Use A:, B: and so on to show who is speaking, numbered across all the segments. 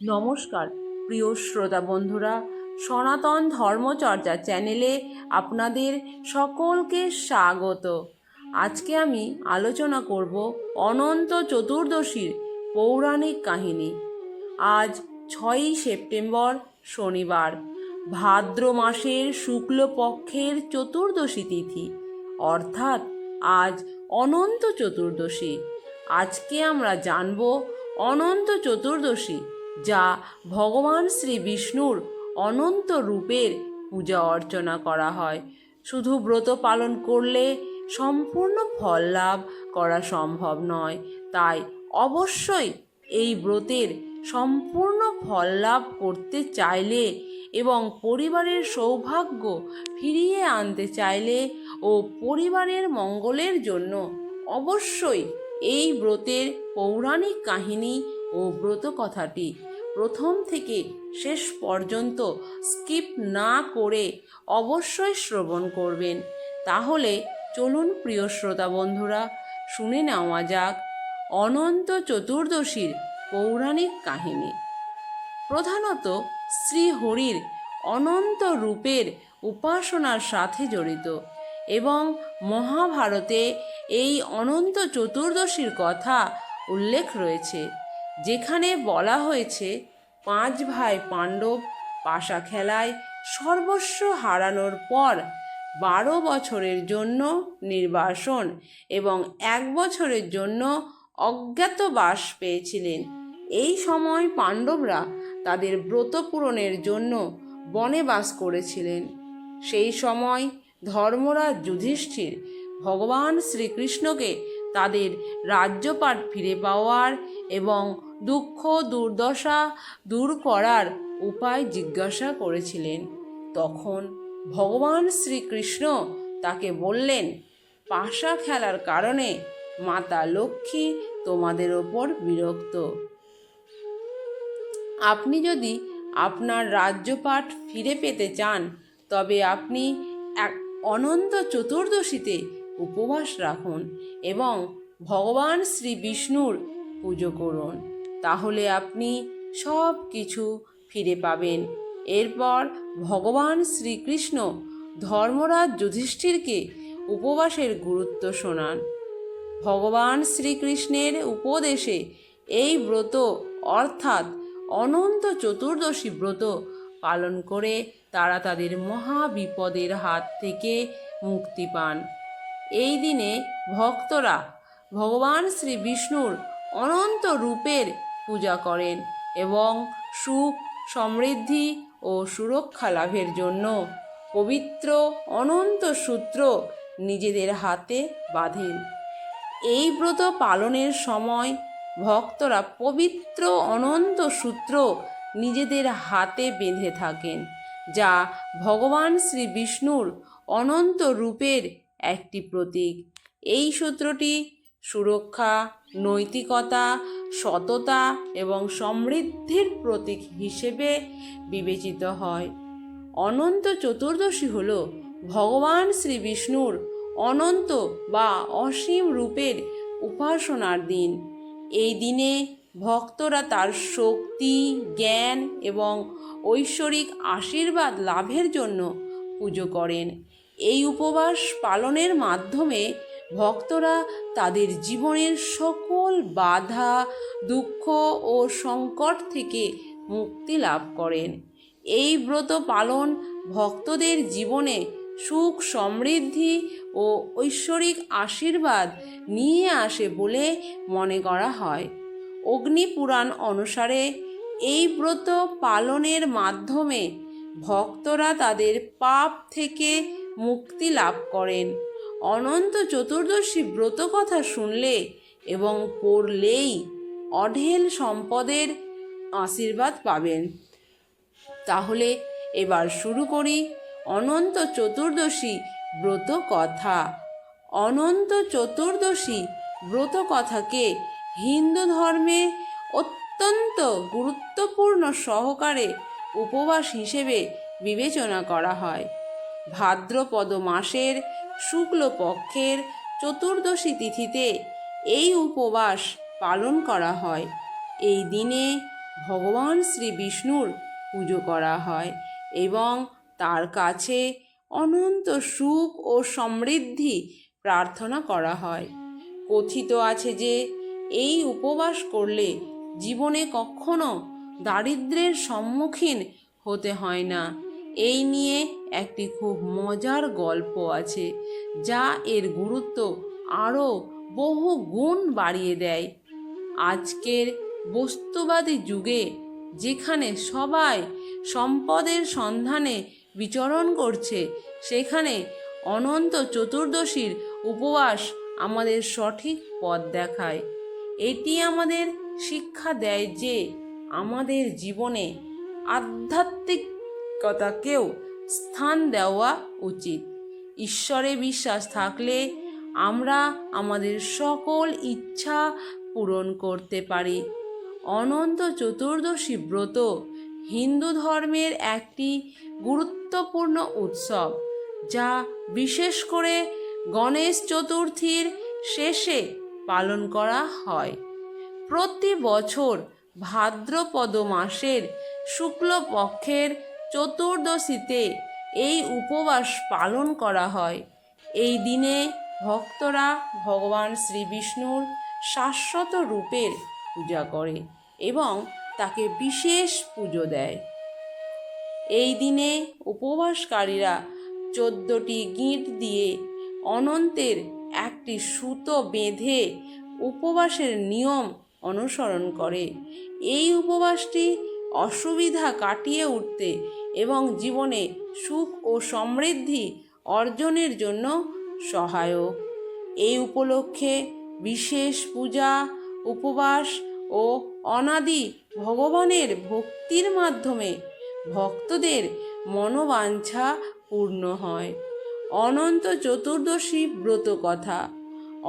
A: নমস্কার। প্রিয় শ্রোতা বন্ধুরা, সনাতন ধর্মচর্চা চ্যানেলে আপনাদের সকলকে স্বাগত। আজকে আমি আলোচনা করব অনন্ত চতুর্দশীর পৌরাণিক কাহিনী। আজ ছয়ই সেপ্টেম্বর, শনিবার, ভাদ্র মাসের শুক্লপক্ষের চতুর্দশী তিথি, অর্থাৎ আজ অনন্ত চতুর্দশী। আজকে আমরা জানব অনন্ত চতুর্দশী যা ভগবান শ্রী বিষ্ণুর অনন্ত রূপের পূজা অর্চনা করা হয়। শুধু ব্রত পালন করলে সম্পূর্ণ ফল লাভ করা সম্ভব নয়। তাই অবশ্যই এই ব্রতের সম্পূর্ণ ফল লাভ করতে চাইলে এবং পরিবারের সৌভাগ্য ফিরিয়ে আনতে চাইলে ও পরিবারের মঙ্গলের জন্য অবশ্যই এই ব্রতের পৌরাণিক কাহিনী ও ব্রত কথাটি প্রথম থেকে শেষ পর্যন্ত স্কিপ না করে অবশ্যই শ্রবণ করবেন। তাহলে চলুন প্রিয় শ্রোতা বন্ধুরা, শুনে নেওয়া যাক অনন্ত চতুর্দশীর পৌরাণিক কাহিনী। প্রধানত শ্রীহরির অনন্ত রূপের উপাসনার সাথে জড়িত এবং মহাভারতে এই অনন্ত চতুর্দশীর কথা উল্লেখ রয়েছে। যেখানে বলা হয়েছে, পাঁচ ভাই পাণ্ডব পাশা খেলায় সর্বস্ব হারানোর পর বারো বছরের জন্য নির্বাসন এবং এক বছরের জন্য অজ্ঞাতবাস পেয়েছিলেন। এই সময় পাণ্ডবরা তাদের ব্রত পূরণের জন্য বনে বাস করেছিলেন। সেই সময় ধর্মরাজ যুধিষ্ঠির ভগবান শ্রীকৃষ্ণকে তাদের রাজ্যপাট ফিরে পাওয়ার এবং দুঃখ, দুর্দশা দূর করার উপায় জিজ্ঞাসা করেছিলেন। তখন ভগবান শ্রীকৃষ্ণ তাকে বললেন, পাশা খেলার কারণে মাতা লক্ষ্মী তোমাদের ওপর বিরক্ত। আপনি যদি আপনার রাজ্যপাঠ ফিরে পেতে চান, তবে আপনি এক অনন্ত চতুর্দশীতে উপবাস রাখুন এবং ভগবান শ্রী বিষ্ণুর পুজো করুন। তাহলে আপনি সব কিছু ফিরে পাবেন। এরপর ভগবান শ্রীকৃষ্ণ ধর্মরাজ যুধিষ্ঠিরকে উপবাসের গুরুত্ব শোনান। ভগবান শ্রীকৃষ্ণের উপদেশে এই ব্রত অর্থাৎ অনন্ত চতুর্দশী ব্রত পালন করে তারা তাদের মহা বিপদের হাত থেকে মুক্তি পান। এই দিনে ভক্তরা ভগবান শ্রী বিষ্ণুর অনন্ত রূপের পূজা করেন এবং সুখ, সমৃদ্ধি ও সুরক্ষা লাভের জন্য পবিত্র অনন্ত সূত্র নিজেদের হাতে বাঁধেন। এই ব্রত পালনের সময় ভক্তরা পবিত্র অনন্ত সূত্র নিজেদের হাতে বেঁধে থাকেন, যা ভগবান শ্রী বিষ্ণুর অনন্ত রূপের একটি প্রতীক। এই সূত্রটি সুরক্ষা, নৈতিকতা, সততা এবং সমৃদ্ধির প্রতীক হিসেবে বিবেচিত হয়। অনন্ত চতুর্দশী হল ভগবান শ্রী বিষ্ণুর অনন্ত বা অসীম রূপের উপাসনার দিন। এই দিনে ভক্তরা তার শক্তি, জ্ঞান এবং ঐশ্বরিক আশীর্বাদ লাভের জন্য পুজো করেন। এই উপবাস পালনের মাধ্যমে ভক্তরা তাদের জীবনের সকল বাধা, দুঃখ ও সংকট থেকে মুক্তি লাভ করেন। এই ব্রত পালন ভক্তদের জীবনে সুখ, সমৃদ্ধি ও ঐশ্বরিক আশীর্বাদ নিয়ে আসে বলে মনে করা হয়। অগ্নিপুরাণ অনুসারে এই ব্রত পালনের মাধ্যমে ভক্তরা তাদের পাপ থেকে মুক্তি লাভ করেন। অনন্ত চতুর্দশী ব্রত কথা শুনলে এবং পড়লেই অঢেল সম্পদের আশীর্বাদ পাবেন। তাহলে এবার শুরু করি অনন্ত চতুর্দশী ব্রত কথা। অনন্ত চতুর্দশী ব্রত কথাকে হিন্দু ধর্মে অত্যন্ত গুরুত্বপূর্ণ সহকারে উপবাস হিসেবে বিবেচনা করা হয়। ভাদ্রপদ মাসের শুক্লপক্ষের চতুর্দশী তিথিতে এই উপবাস পালন করা হয়। এই দিনে ভগবান শ্রী বিষ্ণুর পুজো করা হয় এবং তার কাছে অনন্ত সুখ ও সমৃদ্ধি প্রার্থনা করা হয়। কথিত আছে যে এই উপবাস করলে জীবনে কখনো দারিদ্র্যের সম্মুখীন হতে হয় না। এই নিয়ে একটি খুব মজার গল্প আছে, যা এর গুরুত্ব আরও বহু গুণ বাড়িয়ে দেয়। আজকের বস্তুবাদী যুগে, যেখানে সবাই সম্পদের সন্ধানে বিচরণ করছে, সেখানে অনন্ত চতুর্দশীর উপবাস আমাদের সঠিক পথ দেখায়। এটি আমাদের শিক্ষা দেয় যে আমাদের জীবনে আধ্যাত্মিকতাকেও স্থান দেওয়া উচিত। ঈশ্বরে বিশ্বাস থাকলে আমরা আমাদের সকল ইচ্ছা পূরণ করতে পারি। অনন্ত চতুর্দশী ব্রত হিন্দু ধর্মের একটি গুরুত্বপূর্ণ উৎসব, যা বিশেষ করে গণেশ চতুর্থীর শেষে পালন করা হয়। প্রতি বছর ভাদ্রপদ মাসের শুক্লপক্ষের চতুর্দশীতে এই উপবাস পালন করা হয়। এই দিনে ভক্তরা ভগবান শ্রী বিষ্ণুর শাশ্বত রূপের পূজা করে এবং তাকে বিশেষ পুজো দেয়। এই দিনে উপবাসকারীরা চোদ্দটি গিঁট দিয়ে অনন্তের একটি সুতো বেঁধে উপবাসের নিয়ম অনুসরণ করে। এই উপবাসটি অসুবিধা কাটিয়ে উঠতে এবং জীবনে সুখ ও সমৃদ্ধি অর্জনের জন্য সহায়ক। এই উপলক্ষে বিশেষ পূজা, উপবাস ও অনাদি ভগবানের ভক্তির মাধ্যমে ভক্তদের মনোবাঞ্ছা পূর্ণ হয়। অনন্ত চতুর্দশী ব্রত কথা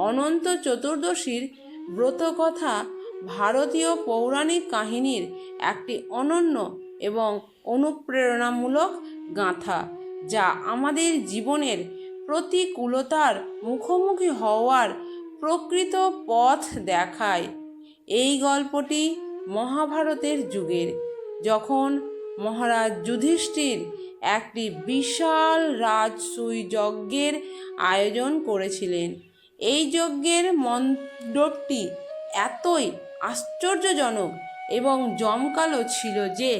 A: অনন্ত চতুর্দশীর ব্রত কথা ভারতীয় পৌরাণিক কাহিনীর একটি অনন্য এবং অনুপ্রেরণামূলক গাঁথা, যা আমাদের জীবনের প্রতিকূলতার মুখোমুখি হওয়ার প্রকৃত পথ দেখায়। এই গল্পটি মহাভারতের যুগের, যখন মহারাজ যুধিষ্ঠির একটি বিশাল রাজসুই যজ্ঞের আয়োজন করেছিলেন। এই যজ্ঞের মণ্ডপটি এতই আশ্চর্যজনক এবং জমকালো ছিল যে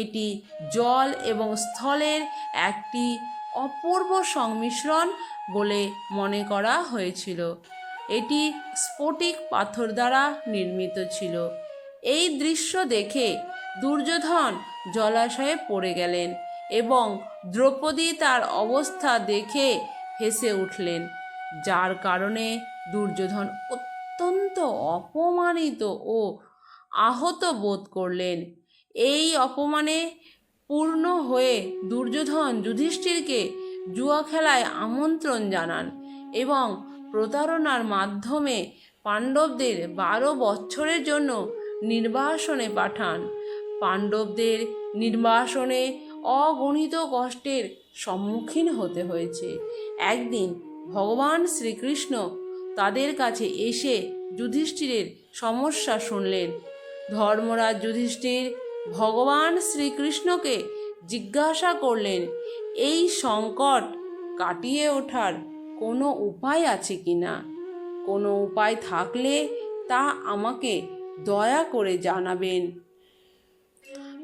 A: এটি জল এবং স্থলের একটি অপূর্ব সংমিশ্রণ বলে মনে করা হয়েছিল। এটি স্ফটিক পাথর দ্বারা নির্মিত ছিল। এই দৃশ্য দেখে দুর্যোধন জলাশয়ে পড়ে গেলেন এবং দ্রৌপদী তার অবস্থা দেখে হেসে উঠলেন, যার কারণে দুর্যোধন অত্যন্ত অপমানিত ও আহত বোধ করলেন। এই অপমানে পূর্ণ হয়ে দুর্যোধন যুধিষ্ঠিরকে জুয়া খেলায় আমন্ত্রণ জানান এবং প্রতারণার মাধ্যমে পাণ্ডবদের বারো বছরের জন্য নির্বাসনে পাঠান। পাণ্ডবদের নির্বাসনে অগণিত কষ্টের সম্মুখীন হতে হয়েছে। একদিন ভগবান শ্রীকৃষ্ণ তাদের কাছে এসে যুধিষ্ঠিরের সমস্যা শুনলেন। ধর্মরাজ যুধিষ্ঠির ভগবান শ্রীকৃষ্ণকে জিজ্ঞাসা করলেন, এই সংকট কাটিয়ে ওঠার কোনো উপায় আছে কি না? কোনো উপায় থাকলে তা আমাকে দয়া করে জানাবেন।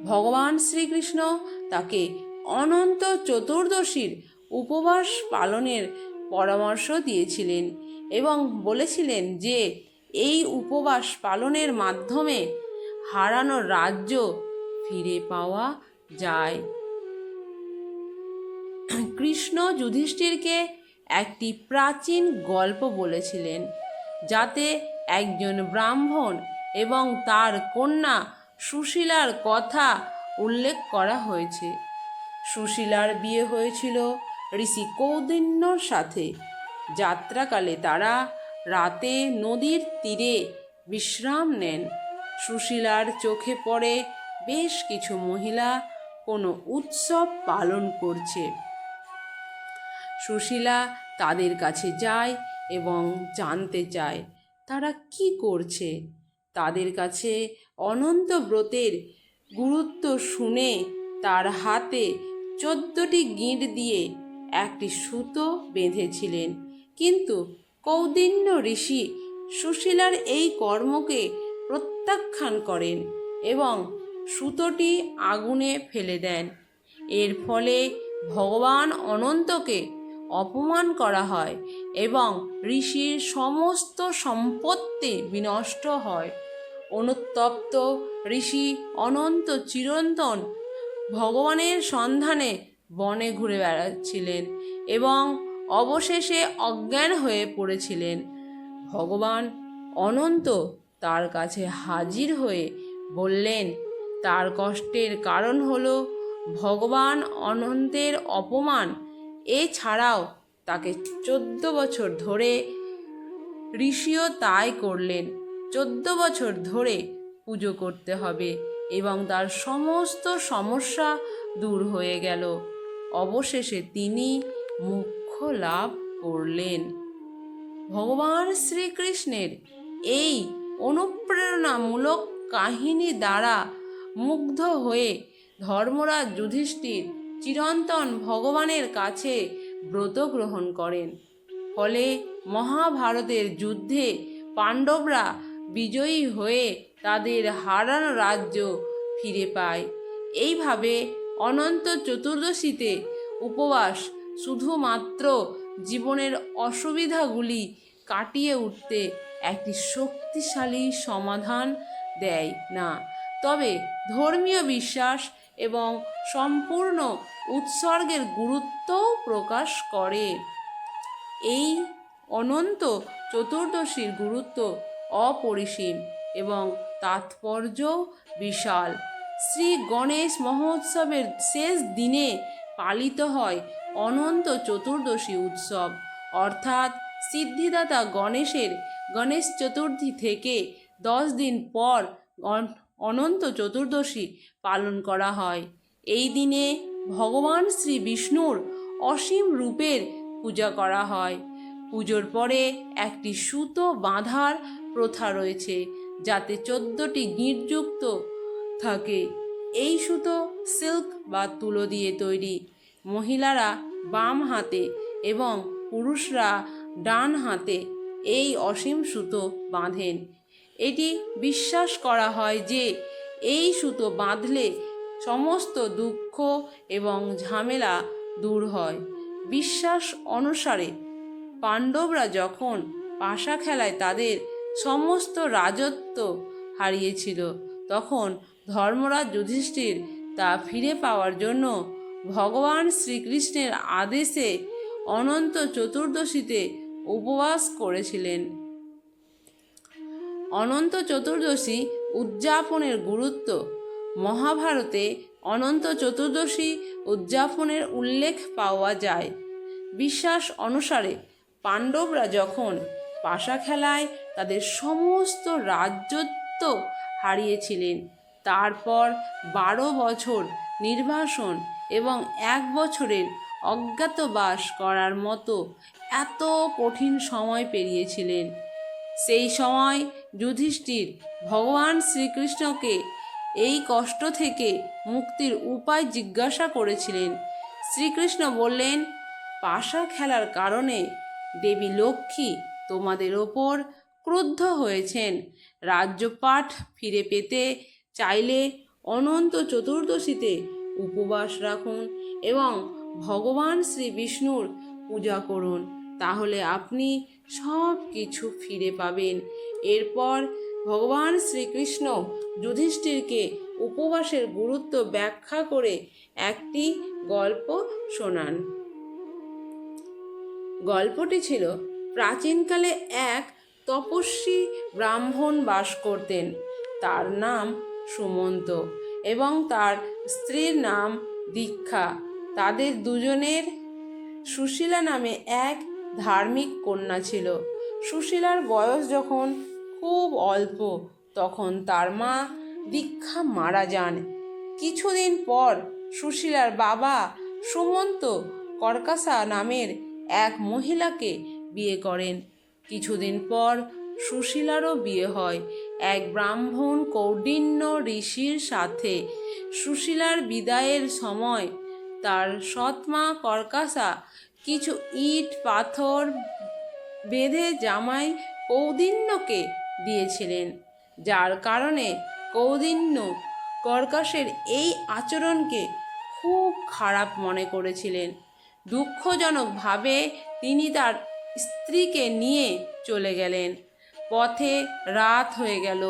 A: ভগবান শ্রীকৃষ্ণ তাকে অনন্ত চতুর্দশীর উপবাস পালনের পরামর্শ দিয়েছিলেন এবং বলেছিলেন যে, এই উপবাস পালনের মাধ্যমে হারানো রাজ্য ফিরে পাওয়া যায়। কৃষ্ণ যুধিষ্ঠিরকে একটি প্রাচীন গল্প বলেছিলেন, যাতে একজন ব্রাহ্মণ এবং তার কন্যা সুশীলার কথা উল্লেখ করা হয়েছে। সুশীলার বিয়ে হয়েছিল ঋষি কৌদিন্যর সাথে। যাত্রাকালে তারা রাতে নদীর তীরে বিশ্রাম নেন। সুশীলার চোখে পড়ে বেশ কিছু মহিলা কোনো উৎসব পালন করছে। সুশীলা তাদের কাছে যায় এবং জানতে চায়, তারা কি করছে? তাদের কাছে অনন্ত ব্রতের গুরুত্ব শুনে তার হাতে চোদ্দটি গিঁট দিয়ে একটি সুতো বেঁধেছিলেন। কিন্তু কৌদিন্য ঋষি সুশীলার এই কর্মকে প্রত্যাখ্যান করেন এবং সুতোটি আগুনে ফেলে দেন। এর ফলে ভগবান অনন্তকে অপমান করা হয় এবং ঋষির সমস্ত সম্পত্তি বিনষ্ট হয়। অনুত্তপ্ত ঋষি অনন্ত চিরন্তন ভগবানের সন্ধানে বনে ঘুরে বেড়াচ্ছিলেন এবং অবশেষে অজ্ঞান হয়ে পড়েছিলেন। ভগবান অনন্ত তার কাছে হাজির হয়ে বললেন তার কষ্টের কারণ হল ভগবান অনন্তের অপমান। এছাড়াও তাকে চোদ্দ বছর ধরে ঋষিও তাই করলেন। চোদ্দ বছর ধরে পুজো করতে হবে এবং তার সমস্ত সমস্যা দূর হয়ে গেল। অবশেষে তিনি মুখ্য লাভ করলেন। ভগবান শ্রীকৃষ্ণের এই অনুপ্রেরণামূলক কাহিনী দ্বারা মুগ্ধ হয়ে ধর্মরাজ যুধিষ্ঠির চিরন্তন ভগবানের কাছে ব্রত গ্রহণ করেন। ফলে মহাভারতের যুদ্ধে পাণ্ডবরা বিজয়ী হয়ে তাদের হারানো রাজ্য ফিরে পায়। এইভাবে অনন্ত চতুর্দশীতে উপবাস শুধুমাত্র জীবনের অসুবিধাগুলি কাটিয়ে উঠতে একটি শক্তিশালী সমাধান দেয় না। তবে ধর্মীয় বিশ্বাস এবং সম্পূর্ণ উৎসর্গের গুরুত্বও প্রকাশ করে। এই অনন্ত চতুর্দশীর গুরুত্ব অপরিসীম এবং তাৎপর্য বিশাল। শ্রী গণেশ মহোৎসবের শেষ দিনে পালিত হয় অনন্ত চতুর্দশী উৎসব। অর্থাৎ সিদ্ধিদাতা গণেশের গণেশ চতুর্থী থেকে দশ দিন পর অনন্ত চতুর্দশী পালন করা হয়। এই দিনে ভগবান শ্রী বিষ্ণুর অসীম রূপের পূজা করা হয়। পুজোর পরে একটি সুতো বাঁধার প্রথা রয়েছে, যাতে চোদ্দটি গিঁটযুক্ত থাকে। এই সুতো সিল্ক বা তুলো দিয়ে তৈরি। মহিলারা বাম হাতে এবং পুরুষরা ডান হাতে এই অসীম সুতো বাঁধেন। এটি বিশ্বাস করা হয় যে এই সুতো বাঁধলে সমস্ত দুঃখ এবং ঝামেলা দূর হয়। বিশ্বাস অনুসারে পাণ্ডবরা যখন পাশা খেলায় তাদের সমস্ত রাজত্ব হারিয়েছিল, তখন ধর্মরাজ যুধিষ্ঠির তা ফিরে পাওয়ার জন্য ভগবান শ্রীকৃষ্ণের আদেশে অনন্ত চতুর্দশীতে উপবাস করেছিলেন। অনন্ত চতুর্দশী উদযাপনের গুরুত্ব। মহাভারতে অনন্ত চতুর্দশী উদযাপনের উল্লেখ পাওয়া যায়। বিশ্বাস অনুসারে পাণ্ডবরা যখন পাশা খেলায় তাদের সমস্ত রাজ্যত্ব হারিয়েছিলেন, তারপর বারো বছর নির্বাসন এবং এক বছরের অজ্ঞাতবাস করার মতো এত কঠিন সময় পেরিয়েছিলেন। সেই সময় যুধিষ্ঠির ভগবান শ্রীকৃষ্ণকে এই কষ্ট থেকে মুক্তির উপায় জিজ্ঞাসা করেছিলেন। শ্রীকৃষ্ণ বললেন, পাশা খেলার কারণে দেবী লক্ষ্মী তোমাদের ওপর ক্রুদ্ধ হয়েছেন। রাজ্যপাঠ ফিরে পেতে চাইলে অনন্ত চতুর্দশীতে উপবাস রাখুন এবং ভগবান শ্রী বিষ্ণুর পূজা করুন। তাহলে আপনি সব কিছু ফিরে পাবেন। এরপর ভগবান শ্রীকৃষ্ণ যুধিষ্ঠিরকে উপবাসের গুরুত্ব ব্যাখ্যা করে একটি গল্প শোনান। গল্পটি ছিল প্রাচীনকালে এক তপস্বী ব্রাহ্মণ বাস করতেন। তার নাম সুমন্ত এবং তার স্ত্রীর নাম দীক্ষা। তাদের দুজনের সুশীলা নামে এক ধার্মিক কন্যা ছিল। সুশীলার বয়স যখন খুব অল্প, তখন তার মা দীক্ষা মারা যান। কিছুদিন পর সুশীলার বাবা সুমন্ত কর্কাসা নামের এক মহিলাকে বিয়ে করেন। কিছুদিন পর সুশীলারও বিয়ে হয়। এক ব্রাহ্মণ কৌডিন্য ঋষির সাথে সুশীলার বিদায়ের সময় তার সৎমা কর্কাসা কিছু ইট, পাথর বেঁধে জামাই কৌদিন্যকে দিয়েছিলেন, যার কারণে কৌদিন্য কর্কাসের এই আচরণকে খুব খারাপ মনে করেছিলেন। দুঃখজনকভাবে তিনি তার স্ত্রীকে নিয়ে চলে গেলেন। পথে রাত হয়ে গেল,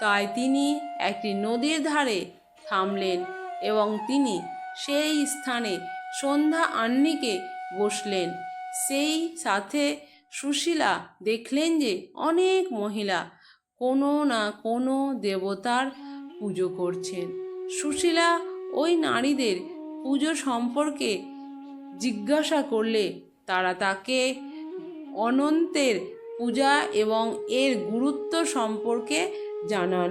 A: তাই তিনি একটি নদীর ধারে থামলেন এবং তিনি সেই স্থানে সন্ধ্যা আহ্নিকে বসলেন। সেই সাথে সুশীলা দেখলেন যে অনেক মহিলা কোনো না কোনো দেবতার পুজো করছেন। সুশীলা ওই নারীদের পুজো সম্পর্কে জিজ্ঞাসা করলে তারা তাকে অনন্তের পূজা এবং এর গুরুত্ব সম্পর্কে জানান।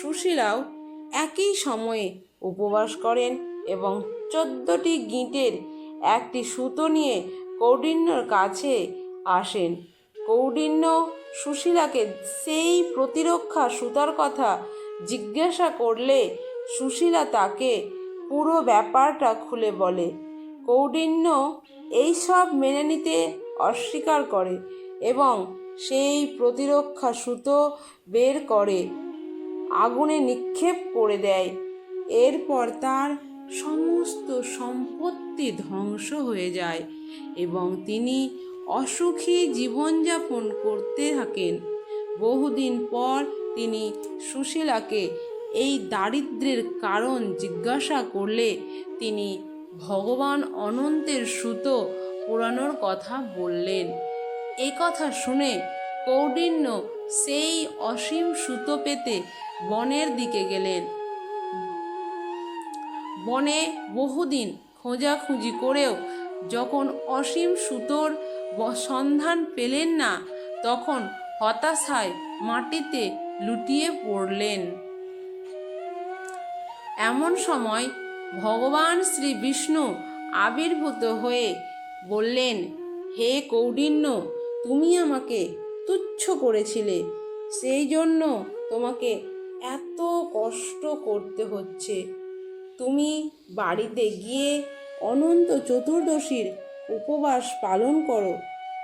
A: সুশীলাও একই সময়ে উপবাস করেন এবং চোদ্দটি গিঁটের একটি সুতো নিয়ে কৌডিন্যর কাছে আসেন। কৌডিন্য সুশীলাকে সেই প্রতিরক্ষা সুতার কথা জিজ্ঞাসা করলে সুশীলা তাকে পুরো ব্যাপারটা খুলে বলে। কৌডিন্য এইসব মেনে নিতে অস্বীকার করে এবং সেই প্রতিরক্ষা সুতো বের করে আগুনে নিক্ষেপ করে দেয়। এরপর তার সমস্ত সম্পত্তি ধ্বংস হয়ে যায় এবং তিনি অসুখী জীবনযাপন করতে থাকেন। বহুদিন পর তিনি সুশীলাকে এই দারিদ্র্যের কারণ জিজ্ঞাসা করলে তিনি ভগবান অনন্তের সুতো পোড়ানোর কথা বললেন। এই কথা শুনে কৌডিন্য সেই অসীম সুতো পেতে বনের দিকে গেলেন। বনে বহুদিন খোঁজাখুঁজি করেও যখন অসীম সুতোর সন্ধান পেলেন না, তখন হতাশায় মাটিতে লুটিয়ে পড়লেন। এমন সময় ভগবান শ্রী বিষ্ণু আবির্ভূত হয়ে বললেন, হে কৌডিন্য, তুমি আমাকে তুচ্ছ করেছিলে। সেই জন্য তোমাকে এত কষ্ট করতে হচ্ছে। তুমি বাড়িতে গিয়ে অনন্ত চতুর্দশীর উপবাস পালন করো।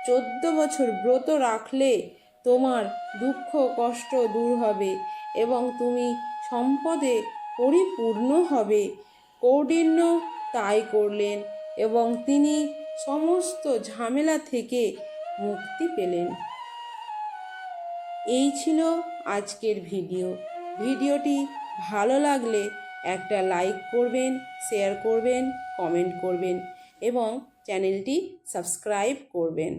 A: চোদ্দ বছর ব্রত রাখলে তোমার দুঃখ, কষ্ট দূর হবে এবং তুমি সম্পদে পরিপূর্ণ হবে। কৌডিন্য তাই করলেন এবং তিনি সমস্ত ঝামেলা থেকে মুক্তি পেলেন। এই ছিল আজকের ভিডিও। ভিডিওটি ভালো লাগলে একটা লাইক করবেন শেয়ার করবেন কমেন্ট করবেন এবং চ্যানেলটি সাবস্ক্রাইব করবেন।